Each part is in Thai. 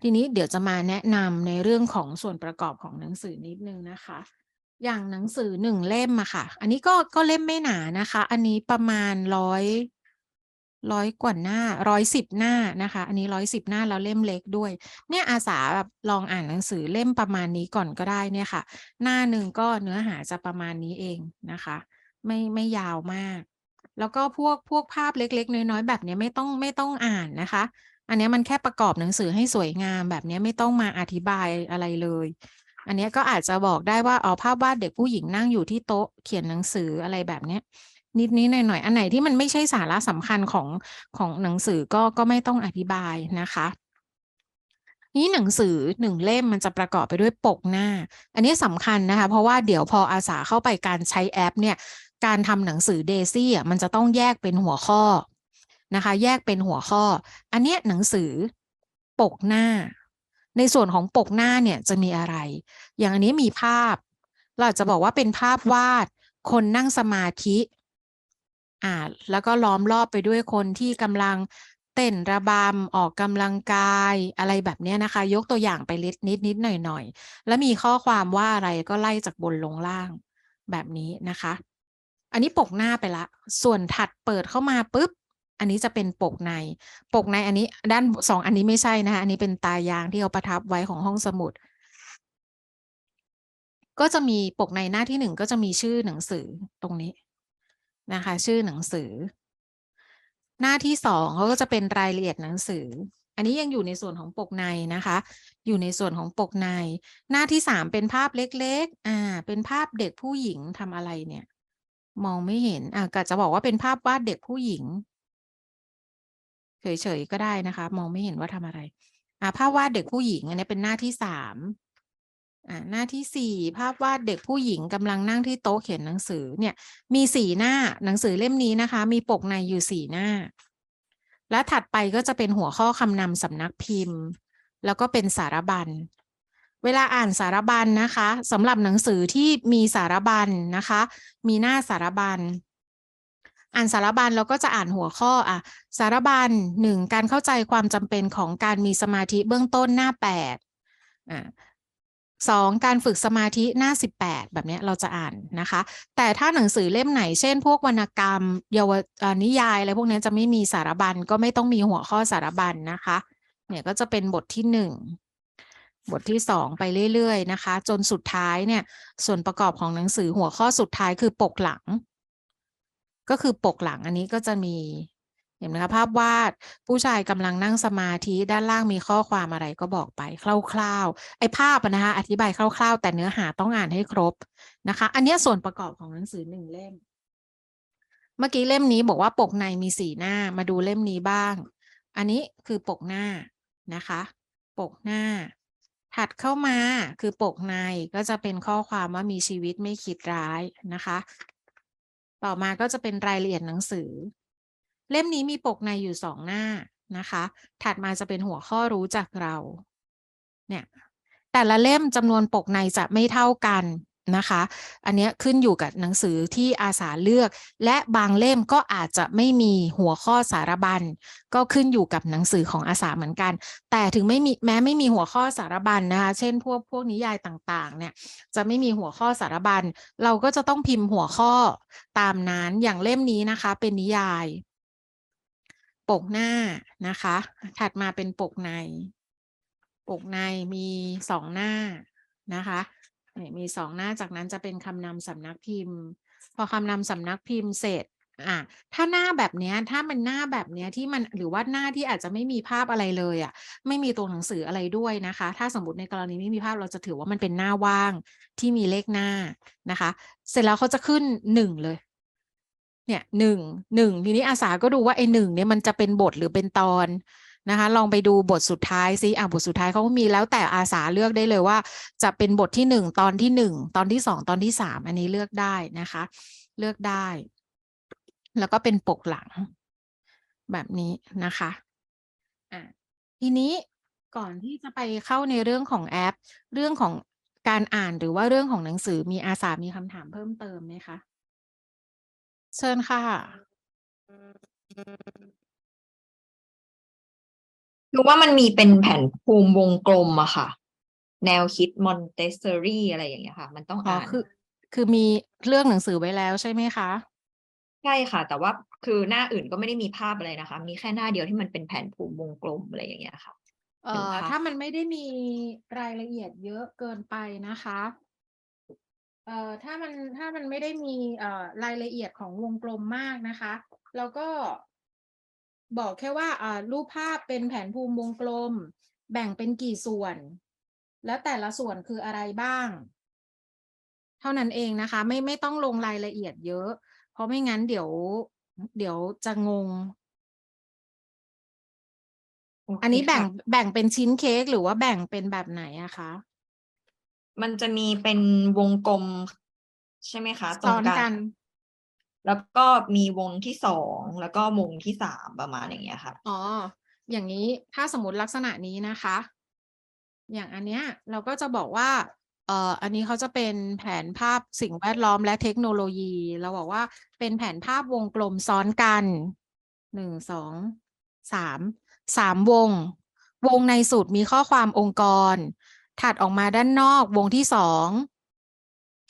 ทีนี้เดี๋ยวจะมาแนะนำในเรื่องของส่วนประกอบของหนังสือนิดนึงนะคะ อย่างหนังสือหนึ่งเล่มอะค่ะ อันนี้ก็ก็เล่มไม่หนานะคะ อันนี้ประมาณร้อยร้อยกว่าหน้าร้อยสิบหน้านะคะ อันนี้ร้อยสิบหน้าแล้วเล่มเล็กด้วย เนี่ยอาสาแบบลองอ่านหนังสือเล่มประมาณนี้ก่อนก็ได้เนี่ยค่ะ หน้าหนึ่งก็เนื้อหาจะประมาณนี้เองนะคะ ไม่ไม่ยาวมาก แล้วก็พวกพวกภาพเล็ก ๆ น้อยๆแบบเนี้ยไม่ต้องไม่ต้องอ่านนะคะ อันนี้มันแค่ประกอบหนังสือให้สวยงามแบบนี้ไม่ต้องมาอธิบายอะไรเลย อันนี้ก็อาจจะบอกได้ว่าอ๋อภาพวาดเด็กผู้หญิงนั่งอยู่ที่โต๊ะเขียนหนังสืออะไรแบบเนี้ยนิดนี้หน่อยๆอันไหนที่มันไม่ใช่สาระสำคัญของของหนังสือก็ก็ไม่ต้องอธิบายนะคะนี่หนังสือหนึ่งเล่มมันจะประกอบไปด้วยปกหน้า อันนี้สำคัญนะคะ เพราะว่าเดี๋ยวพออาสาเข้าไปการใช้แอปเนี่ยการทำหนังสือเดซี่อะมันจะต้องแยกเป็นหัวข้อ นะคะ แยกเป็นหัวข้อ อันเนี้ยหนังสือปกหน้า ในส่วนของปกหน้าเนี่ยจะมีอะไร อย่างอันนี้มีภาพ เราจะบอกว่าเป็นภาพวาดคนนั่งสมาธิอ่าแล้วก็ล้อมรอบไปด้วยคนที่กำลังเต้นระบำออกกำลังกายอะไรแบบนี้นะคะ ยกตัวอย่างไปนิดนิดนิดหน่อยหน่อยแล้วมีข้อความว่าอะไรก็ไล่จากบนลงล่างแบบนี้นะคะ อันนี้ปกหน้าไปละ ส่วนถัดเปิดเข้ามาปุ๊บ อันนี้จะเป็นปกใน ปกในอันนี้ด้านสองอันนี้ไม่ใช่นะคะอันนี้เป็นตายางที่เขาประทับไว้ของห้องสมุด ก็จะมีปกในหน้าที่หนึ่งก็จะมีชื่อหนังสือตรงนี้นะคะ ชื่อหนังสือ หน้าที่สองเขาก็จะเป็นรายละเอียดหนังสือ อันนี้ยังอยู่ในส่วนของปกในนะคะ อยู่ในส่วนของปกใน หน้าที่สามเป็นภาพเล็กๆ อ่า เป็นภาพเด็กผู้หญิงทำอะไรเนี่ย มองไม่เห็นอะก็จะบอกว่าเป็นภาพวาดเด็กผู้หญิง เฉยๆก็ได้นะคะ มองไม่เห็นว่าทำอะไร อ่าภาพวาดเด็กผู้หญิงอันนี้เป็นหน้าที่สามอ่าหน้าที่สี่ภาพวาดเด็กผู้หญิงกำลังนั่งที่โต๊ะเขียนหนังสือเนี่ย มีสี่หน้าหนังสือเล่มนี้นะคะ มีปกในอยู่สี่หน้า และถัดไปก็จะเป็นหัวข้อคำนำสำนักพิมพ์ แล้วก็เป็นสารบัญเวลาอ่านสารบัญนะคะสำหรับหนังสือที่มีสารบัญนะคะ มีหน้าสารบัญ อ่านสารบัญเราก็จะอ่านหัวข้ออะสารบัญหนึ่งการเข้าใจความจำเป็นของการมีสมาธิเบื้องต้นหน้าแปดอ่าสองการฝึกสมาธิหน้าสิบแปดแบบเนี้ยเราจะอ่านนะคะ แต่ถ้าหนังสือเล่มไหน เช่น พวกวรรณกรรมเยาวเอ่อนิยายอะไรพวกนี้จะไม่มีสารบัญก็ไม่ต้องมีหัวข้อสารบัญนะคะ เนี่ยก็จะเป็นบทที่หนึ่งบทที่สองไปเรื่อยๆนะคะ จนสุดท้ายเนี่ยส่วนประกอบของหนังสือหัวข้อสุดท้ายคือปกหลัง ก็คือปกหลังอันนี้ก็จะมีเห็นไหมคะภาพวาดผู้ชายกำลังนั่งสมาธิด้านล่างมีข้อความอะไรก็บอกไปคร่าวๆไอ้ภาพนะคะอธิบายคร่าว ๆ แต่เนื้อหาต้องอ่านให้ครบนะคะ อันนี้ส่วนประกอบของหนังสือหนึ่งเล่ม เมื่อกี้เล่มนี้บอกว่าปกในมีสี่หน้ามาดูเล่มนี้บ้าง อันนี้คือปกหน้านะคะ ปกหน้า ถัดเข้ามาคือปกในก็จะเป็นข้อความว่ามีชีวิตไม่คิดร้ายนะคะ ต่อมาก็จะเป็นรายละเอียดหนังสือ เล่มนี้มีปกในอยู่สองหน้านะคะ ถัดมาจะเป็นหัวข้อรู้จักเรา เนี่ย แต่ละเล่มจำนวนปกในจะไม่เท่ากัน นะคะ อันนี้ขึ้นอยู่กับหนังสือที่อาสาเลือก และบางเล่มก็อาจจะไม่มีหัวข้อสารบัญ ก็ขึ้นอยู่กับหนังสือของอาสาเหมือนกัน แต่ถึงไม่มีแม้ไม่มีหัวข้อสารบัญนะคะ เช่น พวกพวกนิยายต่างๆ เนี่ยจะไม่มีหัวข้อสารบัญ เราก็จะต้องพิมพ์หัวข้อตามนั้นอย่างเล่มนี้นะคะ เป็นนิยาย ปกหน้านะคะ ถัดมาเป็นปกใน ปกในมีสองหน้านะคะ มีสองหน้าจากนั้นจะเป็นคำนำสำนักพิมพ์ พอคำนำสำนักพิมพ์เสร็จอะถ้าหน้าแบบเนี้ยถ้ามันหน้าแบบเนี้ยที่มันหรือว่าหน้าที่อาจจะไม่มีภาพอะไรเลยอะไม่มีตัวหนังสืออะไรด้วยนะคะ ถ้าสมมติในกรณีไม่มีภาพเราจะถือว่ามันเป็นหน้าว่างที่มีเลขหน้านะคะ เสร็จแล้วเขาจะขึ้นหนึ่งเลย เนี่ยหนึ่งหนึ่งทีนี้อาสาก็ดูว่าไอ้หนึ่งเนี่ยมันจะเป็นบทหรือเป็นตอน นะคะลองไปดูบทสุดท้ายซิอะบทสุดท้ายเขาก็มีแล้วแต่อาสาเลือกได้เลยว่า จะเป็นบทที่หนึ่งตอนที่หนึ่งตอนที่สองตอนที่สามอันนี้เลือกได้นะคะ เลือกได้ แล้วก็เป็นปกหลัง แบบนี้นะคะอะทีนี้ก่อนที่จะไปเข้าในเรื่องของแอป เรื่องของการอ่านหรือว่าเรื่องของหนังสือมีอาสามีคำถามเพิ่มเติมไหมคะ เชิญค่ะ คือว่ามันมีเป็นแผ่นภูมิวงกลมอะค่ะ แนวคิดมอนเตสซอรี่อะไรอย่างเงี้ยค่ะ มันต้องอ๋ออ่าน คือ คือมีเลือกหนังสือไว้แล้วใช่ไหมคะ ใช่ค่ะ แต่ว่าคือหน้าอื่นก็ไม่ได้มีภาพอะไรนะคะ มีแค่หน้าเดียวที่มันเป็นแผ่นภูมิวงกลมอะไรอย่างเงี้ยค่ะ เอ่เป็นอภาพถ้ามันไม่ได้มีรายละเอียดเยอะเกินไปนะคะ เอ่อ ถ้ามันถ้ามันไม่ได้มีเอ่อรายละเอียดของวงกลมมากนะคะ แล้วก็ บอกแค่ว่าอ่ารูปภาพเป็นแผนภูมิวงกลม แบ่งเป็นกี่ส่วน แล้วแต่ละส่วนคืออะไรบ้าง เท่านั้นเองนะคะ ไม่ไม่ต้องลงรายละเอียดเยอะ เพราะไม่งั้นเดี๋ยว เดี๋ยวจะงงโเคอันนี้แบ่งค่ะแบ่งเป็นชิ้นเค้กหรือว่าแบ่งเป็นแบบไหนอะคะ มันจะมีเป็นวงกลมใช่ไหมคะตรซ้งอนกลางกัน แล้วก็มีวงที่สองแล้วก็วงที่สามประมาณอย่างเงี้ยค่ะอ๋ออย่างนี้ถ้าสมมติลักษณะนี้นะคะ อย่างอันเนี้ยเราก็จะบอกว่าเอ่ออันนี้เขาจะเป็นแผนภาพสิ่งแวดล้อมและเทคโนโลยี เราบอกว่าเป็นแผนภาพวงกลมซ้อนกันหนึ่งสองสามสามวง วงในสุดมีข้อความองค์กร ถัดออกมาด้านนอกวงที่สอง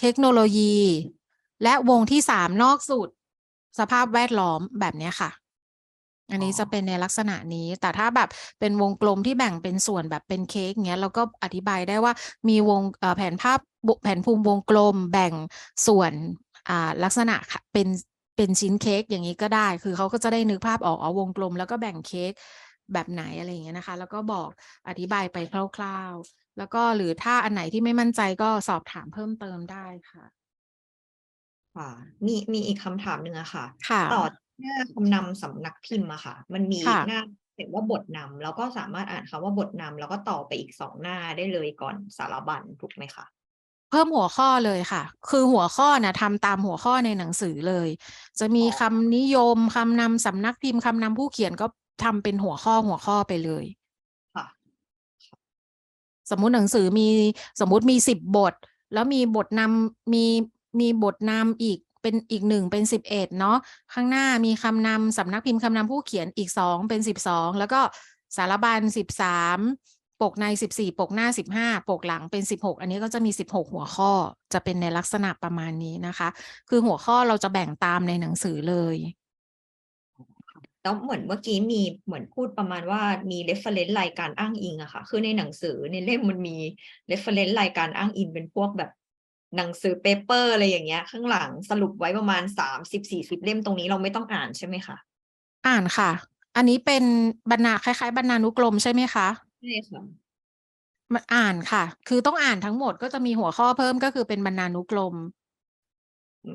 เทคโนโลยี และวงที่สามนอกสุดสภาพแวดล้อมแบบนี้ค่ะ อันนี้จะเป็นในลักษณะนี้ แต่ถ้าแบบเป็นวงกลมที่แบ่งเป็นส่วนแบบเป็นเค้กเงี้ยเราก็อธิบายได้ว่ามีวงเอ่อแผนภาพแผนภูมิวงกลมแบ่งส่วนลักษณะค่ะเป็นเป็นชิ้นเค้กอย่างนี้ก็ได้ คือเขาก็จะได้นึกภาพออกเอาวงกลม แล้วก็แบ่งเค้กแบบไหนอะไรอย่างเงี้ยนะคะ แล้วก็บอกอธิบายไปคร่าว ๆ แล้วก็หรือถ้าอันไหนที่ไม่มั่นใจก็สอบถามเพิ่มเติมได้ค่ะ ค่ะมีมีอีกคำถามหนึ่งอะค่ะ ค่ะ ต่อหน้าคำนำสำนักพิมพ์อะค่ะ มันมีค่ะ หน้าเขียนว่าบทนำแล้วก็สามารถอ่านคำว่าบทนำแล้วก็ต่อไปอีกสองหน้าได้เลยก่อนสารบัญถูกไหมคะเพิ่มหัวข้อเลยค่ะ คือหัวข้อนะทำตามหัวข้อในหนังสือเลย จะมีอ๋อคำนิยมคำนำสำนักพิมพ์คำนำผู้เขียนก็ทำเป็นหัวข้อหัวข้อไปเลย ค่ะ สมมุติหนังสือมีสมมุติมีสิบบท แล้วมีบทนำมี มีบทนำอีกเป็นอีกหนึ่งเป็นสิบเอ็ดเนาะข้างหน้ามีคำนำสำนักพิมพ์คำนำผู้เขียนอีกสองเป็นสิบสองแล้วก็สารบัญสิบสามปกในสิบสี่ปกหน้าสิบห้าปกหลังเป็นสิบหกอันนี้ก็จะมีสิบหกหัวข้อจะเป็นในลักษณะประมาณนี้นะคะ คือหัวข้อเราจะแบ่งตามในหนังสือเลยแล้วเหมือนเมื่อกี้มีเหมือนพูดประมาณว่ามี reference รายการอ้างอิงอะค่ะ คือในหนังสือในเล่มมันมี reference รายการอ้างอิงเป็นพวกแบบ หนังสือเปเปอร์อะไรอย่างเงี้ย ข้างหลังสรุปไว้ประมาณสามสิบสี่สิบเล่มตรงนี้เราไม่ต้องอ่านใช่ไหมคะ อ่านค่ะ อันนี้เป็นบรรณาคล้ายๆ บรรณานุกรมใช่ไหมคะใช่ค่ะมันอ่านค่ะ คือต้องอ่านทั้งหมดก็จะมีหัวข้อเพิ่มก็คือเป็นบรรณานุกรม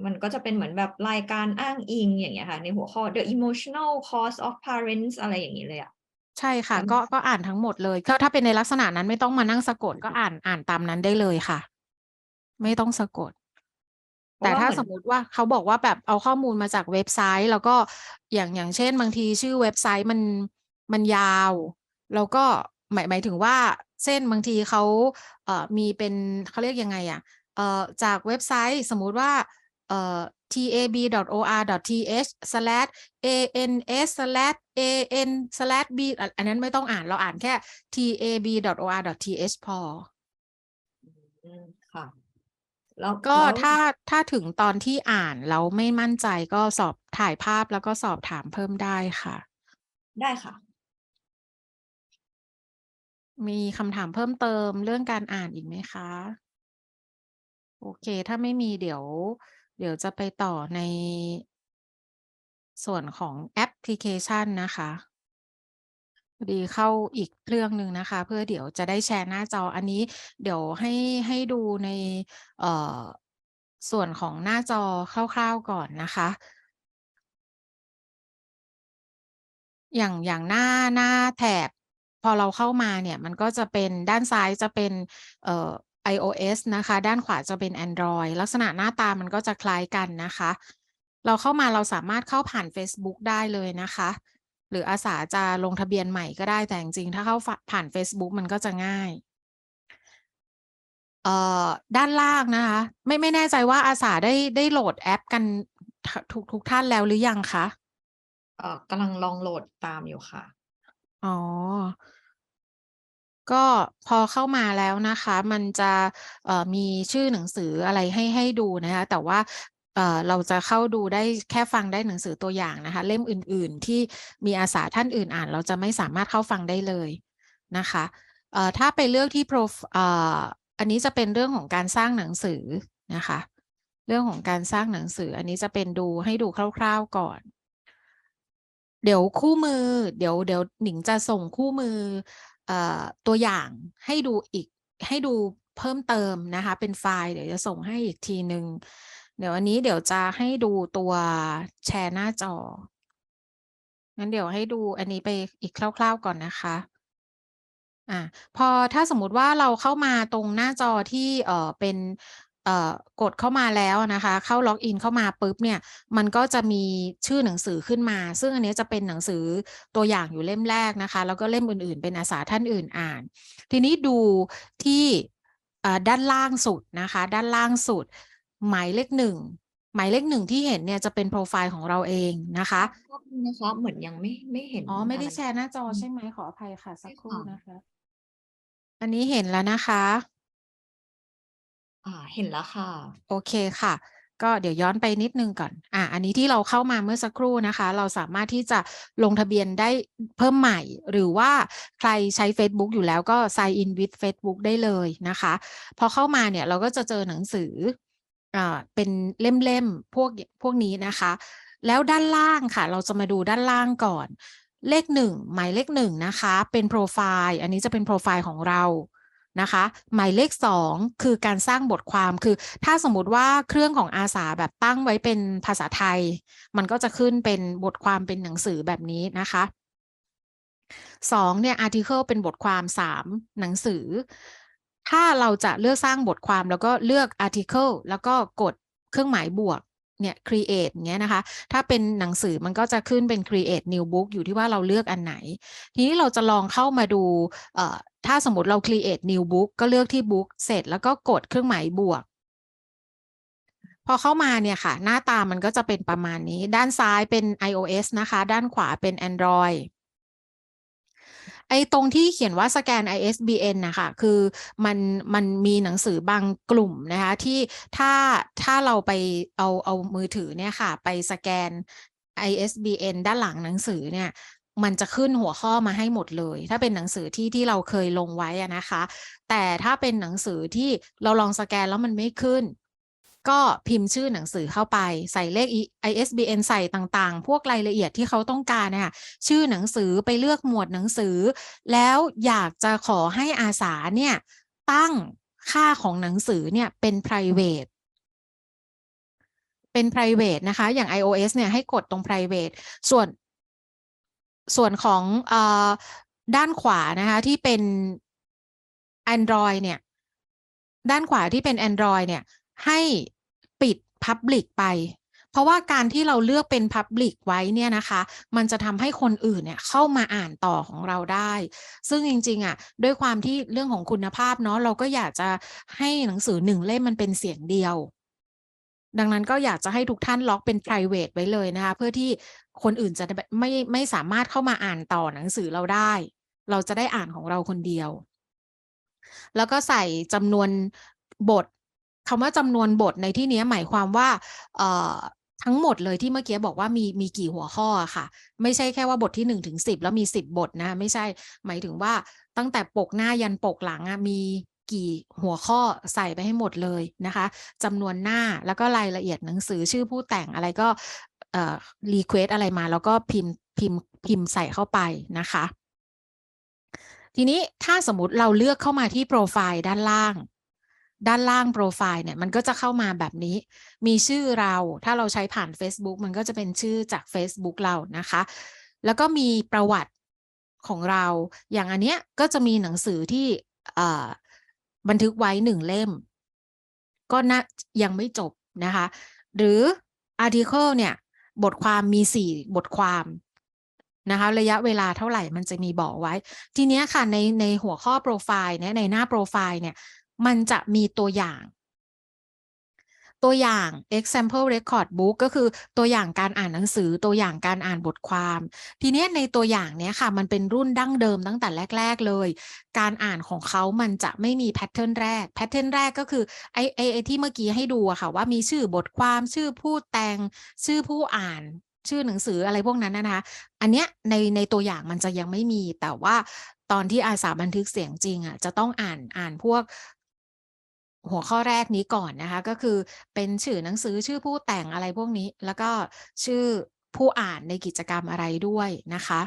มันก็จะเป็นเหมือนแบบรายการอ้างอิงอย่างเงี้ยค่ะ ในหัวข้อ the emotional cost of parents อะไรอย่างนี้เลยอะใช่ค่ะอืมก็ก็อ่านทั้งหมดเลยก็ถ้าเป็นในลักษณะนั้นไม่ต้องมานั่งสะกดก็อ่านอ่านตามนั้นได้เลยค่ะ ไม่ต้องสะกดเพแต่ราะว่าถ้าเหมือนสมมุติว่าเขาบอกว่าแบบเอาข้อมูลมาจากเว็บไซต์ แล้วก็อย่างอย่างเช่น บางทีชื่อเว็บไซต์มันมันยาว แล้วก็หมายหมายถึงว่าเช่นบางทีเขาเอ่อมีเป็นเขาเรียกยังไงอะเอ่อจากเว็บไซต์สมมุติว่าเอ่อ tab.or.th/ans/an/b อะอันนั้นไม่ต้องอ่านเราอ่านแค่ tab.or.th พออืมค่ะ แล้วก็แล้วถ้าถ้าถึงตอนที่อ่านแล้วไม่มั่นใจก็สอบถ่ายภาพแล้วก็สอบถามเพิ่มได้ค่ะ ได้ค่ะ มีคำถามเพิ่มเติมเรื่องการอ่านอีกไหมคะ โอเค ถ้าไม่มีเดี๋ยว เดี๋ยวจะไปต่อในส่วนของแอปพลิเคชันนะคะพอ ดีเข้าอีกเรื่องหนึ่งนะคะ เพื่อเดี๋ยวจะได้แชร์หน้าจออันนี้ เดี๋ยวให้ให้ดูในเอ่อส่วนของหน้าจอคร่าวๆก่อนนะคะ อย่างอย่างหน้าหน้าแถบ พอเราเข้ามาเนี่ยมันก็จะเป็นด้านซ้ายจะเป็นเอ่อ iOS นะคะ ด้านขวาจะเป็น Android ลักษณะหน้าตามันก็จะคล้ายกันนะคะ เราเข้ามาเราสามารถเข้าผ่าน Facebook ได้เลยนะคะ หรืออาสาจะลงทะเบียนใหม่ก็ได้แต่จริงๆถ้าเข้าผ่าน Facebook มันก็จะง่ายเอ่อด้านล่างนะคะ ไม่ไม่แน่ใจว่าอาสาได้ได้โหลดแอปกันทุกทุกท่านแล้วหรือยังคะเอ่อกำลังลองโหลดตามอยู่ค่ะ อ๋อ ก็พอเข้ามาแล้วนะคะ มันจะเอ่อมีชื่อหนังสืออะไรให้ให้ดูนะคะ แต่ว่า เราจะเข้าดูได้แค่ฟังได้หนังสือตัวอย่างนะคะ เล่มอื่น ๆ ที่มีอาสาท่านอื่นอ่าน เราจะไม่สามารถเข้าฟังได้เลยนะคะถ้าไปเลือกที่โปรเอ่ออันนี้จะเป็นเรื่องของการสร้างหนังสือนะคะ เรื่องของการสร้างหนังสือ อันนี้จะเป็นดูให้ดูคร่าว ๆก่อน เดี๋ยวคู่มือ เดี๋ยวเดี๋ยวหนิงจะส่งคู่มืออตัวอย่างให้ดูอีกให้ดูเพิ่มเติมนะคะ เป็นไฟล์เดี๋ยวจะส่งให้อีกทีหนึ่ง เดี๋ยวอันนี้เดี๋ยวจะให้ดูตัวแชร์หน้าจอ งั้นเดี๋ยวให้ดูอันนี้ไปอีกคร่าวๆก่อนนะคะอ่าพอถ้าสมมุติว่าเราเข้ามาตรงหน้าจอที่เอ่อเป็นเอ่อกดเข้ามาแล้วนะคะ เข้าล็อกอินเข้ามาปุ๊บเนี่ย มันก็จะมีชื่อหนังสือขึ้นมา ซึ่งอันนี้จะเป็นหนังสือตัวอย่างอยู่เล่มแรกนะคะ แล้วก็เล่มอื่น ๆ เป็นอาสาท่านอื่นอ่าน ทีนี้ดูที่อ่าด้านล่างสุดนะคะ ด้านล่างสุด หมายเลขหนึ่งหมายเลขหนึ่งที่เห็นเนี่ยจะเป็นโปรไฟล์ของเราเองนะคะแป๊บนึงนะคะเหมือนยังไม่ไม่เห็นอ๋อไม่ได้อะรแชร์หน้าจออืมใช่ไหมขออภัยค่ะ สักใช่ครู่ค่ะนะคะ อันนี้เห็นแล้วนะคะ อ่าเห็นแล้วค่ะ โอเคค่ะ ก็เดี๋ยวย้อนไปนิดนึงก่อน อะอันนี้ที่เราเข้ามาเมื่อสักครู่นะคะ เราสามารถที่จะลงทะเบียนได้เพิ่มใหม่ หรือว่าใครใช้ Facebook อยู่แล้วก็ sign in with Facebook ได้เลยนะคะ พอเข้ามาเนี่ยเราก็จะเจอหนังสืออ่า เป็นเล่มๆพวกพวกนี้นะคะ แล้วด้านล่างค่ะ เราจะมาดูด้านล่างก่อน เลขหนึ่งหมายเลขหนึ่งนะคะ เป็นโปรไฟล์อันนี้จะเป็นโปรไฟล์ของเรานะคะ หมายเลขสองคือการสร้างบทความคือ ถ้าสมมุติว่าเครื่องของอาสาแบบตั้งไว้เป็นภาษาไทย มันก็จะขึ้นเป็นบทความเป็นหนังสือแบบนี้นะคะสองเนี่ย article เป็นบทความสามหนังสือ ถ้าเราจะเลือกสร้างบทความแล้วก็เลือก article แล้วก็กดเครื่องหมายบวกเนี่ย create เงี้ยนะคะ ถ้าเป็นหนังสือมันก็จะขึ้นเป็น create new book อยู่ที่ว่าเราเลือกอันไหน ทีนี้เราจะลองเข้ามาดูถ้าสมมติเรา create new book ก็เลือกที่ book เสร็จแล้วก็กดเครื่องหมายบวก พอเข้ามาเนี่ยค่ะ หน้าตามันก็จะเป็นประมาณนี้ ด้านซ้ายเป็น iOS นะคะ ด้านขวาเป็น Android อ้ตรงที่เขียนว่าสแกน ISBN นะคะคือมันมันมีหนังสือบางกลุ่มนะคะที่ถ้าถ้าเราไปเอาเอามือถือเนี่ยค่ะ ไปสแกน ISBN ด้านหลังหนังสือเนี่ยมันจะขึ้นหัวข้อมาให้หมดเลย ถ้าเป็นหนังสือที่ที่เราเคยลงไว้นะคะ แต่ถ้าเป็นหนังสือที่เราลองสแกนแล้วมันไม่ขึ้น ก็พิมพ์ชื่อหนังสือเข้าไปใส่เลข ISBN ใส่ต่างๆ พวกรายละเอียดที่เขาต้องการเนี่ยชื่อหนังสือไปเลือกหมวดหนังสือ แล้วอยากจะขอให้อาสาเนี่ยตั้งค่าของหนังสือเนี่ยเป็น private เป็น private นะคะ อย่าง iOS เนี่ยให้กดตรง private ส่วนส่วนของอด้านขวานะคะที่เป็น Android เนี่ยด้านขวาที่เป็น Android เนี่ย ให้ปิด Public ไป เพราะว่าการที่เราเลือกเป็น Public ไว้เนี่ยนะคะ มันจะทำให้คนอื่นเนี่ยเข้ามาอ่านต่อของเราได้ ซึ่งจริงๆอะด้วยความที่เรื่องของคุณภาพเนาะเราก็อยากจะให้หนังสือหนึ่งเล่มมันเป็นเสียงเดียว ดังนั้นก็อยากจะให้ทุกท่านล็อกเป็น private ไว้เลยนะคะ เพื่อที่คนอื่นจะไม่ไม่สามารถเข้ามาอ่านต่อหนังสือเราได้ เราจะได้อ่านของเราคนเดียวแล้วก็ใส่จำนวนบท คำว่าจำนวนบทในที่นี้หมายความว่าเอทั้งหมดเลยที่เมื่อกี้บอกว่ามีมีกี่หัวข้อค่ะ ไม่ใช่แค่ว่าบทที่หนึ่งถึงสิบแล้วมีสิบบทนะ ไม่ใช่หมายถึงว่าตั้งแต่ปกหน้ายันปกหลังอะมีกี่หัวข้อใส่ไปให้หมดเลยนะคะจำนวนหน้าแล้วก็รายละเอียดหนังสือชื่อผู้แต่งอะไรก็เออรีเควสอะไรมาแล้วก็พิมพ์พิมพ์พิมพ์ใส่เข้าไปนะคะ ทีนี้ถ้าสมมติเราเลือกเข้ามาที่โปรไฟล์ด้านล่าง ด้านล่างโปรไฟล์เนี่ยมันก็จะเข้ามาแบบนี้ มีชื่อเราถ้าเราใช้ผ่าน Facebook มันก็จะเป็นชื่อจาก Facebook เรานะคะ แล้วก็มีประวัติของเรา อย่างอันเนี้ยก็จะมีหนังสือที่บันทึกไว้หนึ่งเล่ม ก็น่ายังไม่จบนะคะ หรือ article เนี่ยบทความมีสี่บทความนะคะระยะเวลาเท่าไหร่มันจะมีบอกไว้ ทีเนี้ยค่ะในในหัวข้อโปรไฟล์เนี่ยในหน้าโปรไฟล์เนี่ย มันจะมีตัวอย่าง ตัวอย่าง example record book ก็คือตัวอย่างการอ่านหนังสือตัวอย่างการอ่านบทความ ทีเนี้ยในตัวอย่างเนี้ยค่ะ มันเป็นรุ่นดั้งเดิมตั้งแต่แรก ๆเลย การอ่านของเขามันจะไม่มีแพทเทิร์นแรกแพทเทิร์นแรกก็คือไอ้ไอไอที่เมื่อกี้ให้ดูอะค่ะ ว่ามีชื่อบทความชื่อผู้แต่งชื่อผู้อ่านชื่อหนังสืออะไรพวกนั้นนะคะ อันเนี้ยในในตัวอย่างมันจะยังไม่มี แต่ว่าตอนที่อาสาบันทึกเสียงจริงอะจะต้องอ่านอ่านพวก หัวข้อแรกนี้ก่อนนะคะ ก็คือเป็นชื่อหนังสือชื่อผู้แต่งอะไรพวกนี้ แล้วก็ชื่อผู้อ่านในกิจกรรมอะไรด้วยนะคะ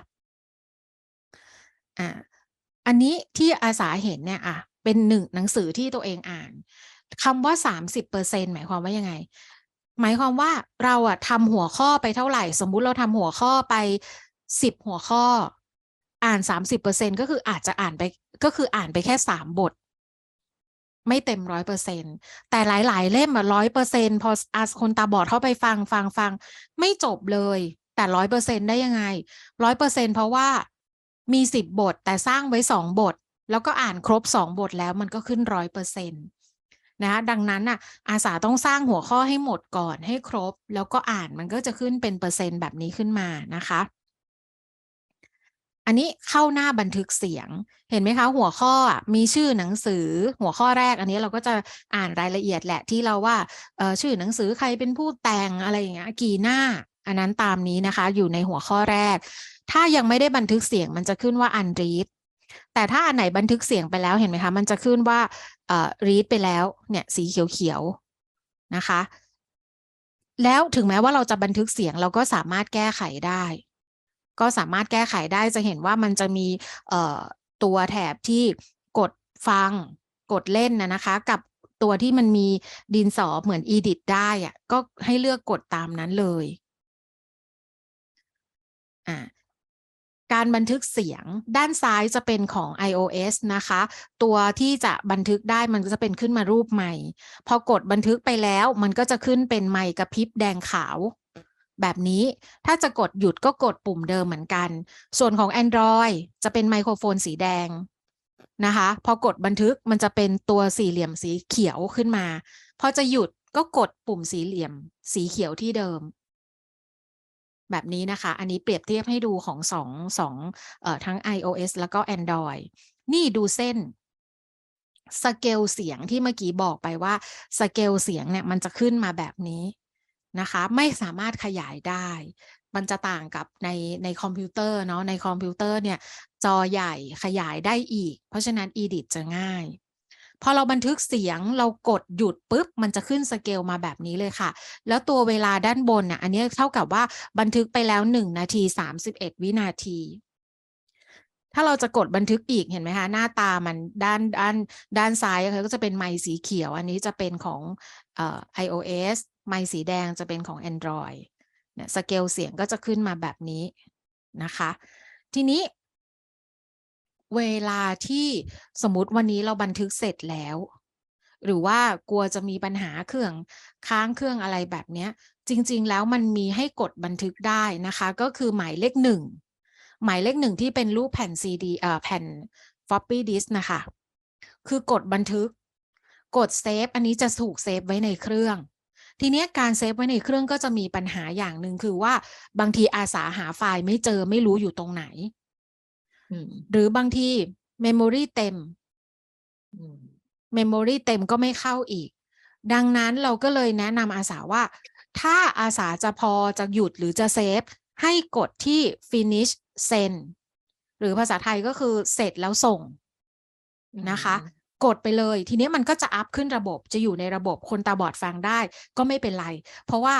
อ่าอันนี้ที่อาสาเห็นเนี่ยอะเป็นหนึ่งหนังสือที่ตัวเองอ่านคำว่าสามสิบเปอร์เซ็นหมายความว่ายังไง หมายความว่าเราอะทำหัวข้อไปเท่าไหร่ สมมุติเราทำหัวข้อไปสิบหัวข้อ อ่านสามสิบเปอร์เซ็นก็คืออาจจะอ่านไปก็คืออ่านไปแค่สามบท ไม่เต็มร้อยเปอร์เซ็นแต่หลาย ๆ เล่มอะร้อยเปอร์เซ็นพออาคนตาบอดเข้าไปฟังฟังฟังไม่จบเลย แต่ร้อยเปอร์เซ็นได้ยังไงร้อยเปอร์เซ็นเพราะว่ามีสิบบท แต่สร้างไว้สองบท แล้วก็อ่านครบสองบทแล้วมันก็ขึ้นร้อยเปอร์เซ็นต์นะคะดังนั้นน่ะอาสาต้องสร้างหัวข้อให้หมดก่อนให้ครบ แล้วก็อ่านมันก็จะขึ้นเป็นเปอร์เซ็นต์แบบนี้ขึ้นมานะคะ อันนี้เข้าหน้าบันทึกเสียง เห็นไหมคะ หัวข้อมีชื่อหนังสือ หัวข้อแรกอันนี้เราก็จะอ่านรายละเอียดแหละที่เราว่าชื่อหนังสือใครเป็นผู้แต่งอะไรอย่างเงี้ยกี่หน้า อันนั้นตามนี้นะคะ อยู่ในหัวข้อแรก ถ้ายังไม่ได้บันทึกเสียงมันจะขึ้นว่า unread แต่ถ้าอันไหนบันทึกเสียงไปแล้วเห็นไหมคะ มันจะขึ้นว่าเอ่อ read ไปแล้วเนี่ยสีเขียวๆนะคะ แล้วถึงแม้ว่าเราจะบันทึกเสียงเราก็สามารถแก้ไขได้ ก็สามารถแก้ไขได้จะเห็นว่ามันจะมีตัวแถบที่กดฟัง กดเล่นนะนะคะ กับตัวที่มันมีดินสอเหมือน edit ได้อะก็ให้เลือกกดตามนั้นเลยอ่าการบันทึกเสียงด้านซ้ายจะเป็นของ iOS นะคะ ตัวที่จะบันทึกได้มันก็จะเป็นขึ้นมารูปใหม่ พอกดบันทึกไปแล้วมันก็จะขึ้นเป็นไมค์กระพริบแดงขาว แบบนี้ ถ้าจะกดหยุดก็กดปุ่มเดิมเหมือนกัน ส่วนของ Android จะเป็นไมโครโฟนสีแดงนะคะ พอกดบันทึกมันจะเป็นตัวสี่เหลี่ยมสีเขียวขึ้นมา พอจะหยุดก็กดปุ่มสีเหลี่ยม สีเขียวที่เดิม แบบนี้นะคะ อันนี้เปรียบเทียบให้ดูของสองสองเอ่อทั้ง iOS แล้วก็ Android นี่ดูเส้นสเกลเสียงที่เมื่อกี้บอกไปว่าสเกลเสียงเนี่ยมันจะขึ้นมาแบบนี้ นะคะไม่สามารถขยายได้ มันจะต่างกับในในคอมพิวเตอร์เนาะในคอมพิวเตอร์เนี่ยจอใหญ่ขยายได้อีก เพราะฉะนั้น edit จะง่าย พอเราบันทึกเสียงเรากดหยุดปุ๊บ มันจะขึ้นสเกลมาแบบนี้เลยค่ะ แล้วตัวเวลาด้านบนน่ะอันนี้เท่ากับว่าบันทึกไปแล้ว 1 นาที 31 วินาทีถ้าเราจะกดบันทึกอีกเห็นไหมคะหน้าตามันด้านด้านด้านซ้ายก็จะเป็นไมค์สีเขียว อันนี้จะเป็นของ iOS ไมค์สีแดงจะเป็นของ Android เนี่ยสเกลเสียงก็จะขึ้นมาแบบนี้นะคะ ทีนี้ เวลาที่สมมติวันนี้เราบันทึกเสร็จแล้ว หรือว่ากลัวจะมีปัญหาเครื่องค้างเครื่องอะไรแบบเนี้ยจริง ๆ แล้วมันมีให้กดบันทึกได้นะคะ ก็คือหมายเลขหนึ่งหมายเลขหนึ่งที่เป็นรูปแผ่นซีดีเอ่อแผ่น floppy disk นะคะ คือกดบันทึก กดเซฟอันนี้จะถูกเซฟไว้ในเครื่อง ทีเนี้ยการเซฟไว้ในเครื่องก็จะมีปัญหาอย่างหนึ่งคือว่าบางทีอาสาหาไฟล์ไม่เจอไม่รู้อยู่ตรงไหนอืมหรือบางทีเมมโมรีเต็มอืมเมมโมรีเต็มก็ไม่เข้าอีก ดังนั้นเราก็เลยแนะนำอาสาว่า ถ้าอาสาจะพอจะหยุดหรือจะเซฟ ให้กดที่ finish send หรือภาษาไทยก็คือเสร็จแล้วส่งนะคะ กดไปเลย ทีนี้มันก็จะอัพขึ้นระบบจะอยู่ในระบบคนตาบอดฟังได้ก็ไม่เป็นไร เพราะว่า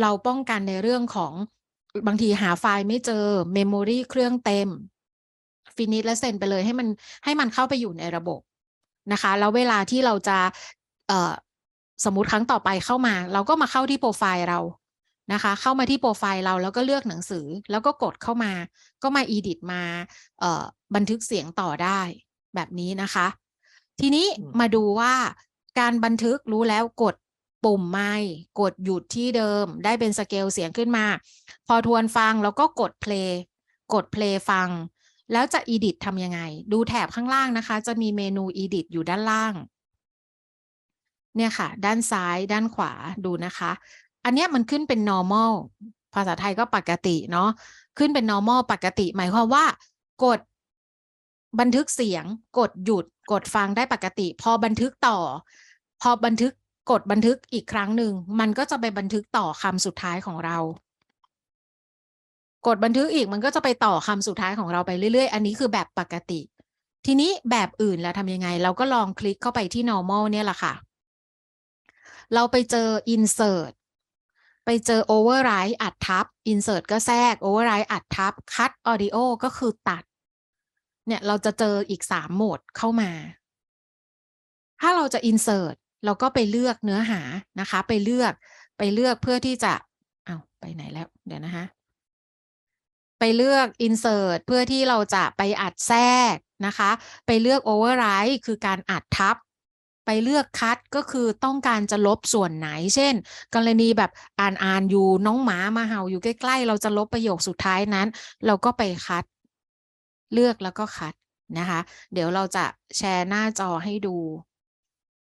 เราป้องกันในเรื่องของบางทีหาไฟล์ไม่เจอเมมโมรีเครื่องเต็ม ฟินิชและเซ็นไปเลยให้มันให้มันเข้าไปอยู่ในระบบนะคะ แล้วเวลาที่เราจะสมมติครั้งต่อไปเข้ามา เราก็มาเข้าที่โปรไฟล์เรานะคะ เข้ามาที่โปรไฟล์เราแล้วก็เลือกหนังสือแล้วก็กดเข้ามา ก็มา edit มาบันทึกเสียงต่อได้แบบนี้นะคะ ทีนี้อืมมาดูว่าการบันทึกรู้แล้วกดปุ่มไม่กดหยุดที่เดิม ได้เป็นสเกลเสียงขึ้นมา พอทวนฟังแล้วก็กด play กด play ฟัง แล้วจะ edit ทำยังไง ดูแถบข้างล่างนะคะ จะมีเมนู edit อยู่ด้านล่าง เนี่ยค่ะ ด้านซ้ายด้านขวาดูนะคะ อันเนี้ยมันขึ้นเป็น normal ภาษาไทยก็ปกติเนาะขึ้นเป็น normal ปกติ หมายความว่า กด บันทึกเสียง กดหยุด กดฟังได้ปกติ พอบันทึกต่อ พอบันทึกกดบันทึกอีกครั้งหนึ่ง มันก็จะไปบันทึกต่อคำสุดท้ายของเรา กดบันทึกอีกมันก็จะไปต่อคำสุดท้ายของเราไปเรื่อยๆ อันนี้คือแบบปกติ ทีนี้แบบอื่นแล้วทำยังไง เราก็ลองคลิกเข้าไปที่ normal เนี่ยแหละค่ะ เราไปเจอ insert ไปเจอ override อัดทับ insert ก็แทรก override อัดทับ cut audio ก็คือตัด เนี่ยเราจะเจออีกสามโหมดเข้ามา ถ้าเราจะ insert เราก็ไปเลือกเนื้อหานะคะ ไปเลือกไปเลือกเพื่อที่จะเอาไปไหนแล้ว เดี๋ยวนะคะ ไปเลือก insert เพื่อที่เราจะไปอัดแทรกนะคะ ไปเลือก override คือการอัดทับ ไปเลือกคัดก็คือต้องการจะลบส่วนไหน เช่น กรณีแบบอ่านอ่านอยู่น้องหมามาเห่าอยู่ใกล้ ๆ เราจะลบประโยคสุดท้ายนั้น เราก็ไปคัด เลือกแล้วก็คัดนะคะ เดี๋ยวเราจะแชร์หน้าจอให้ดู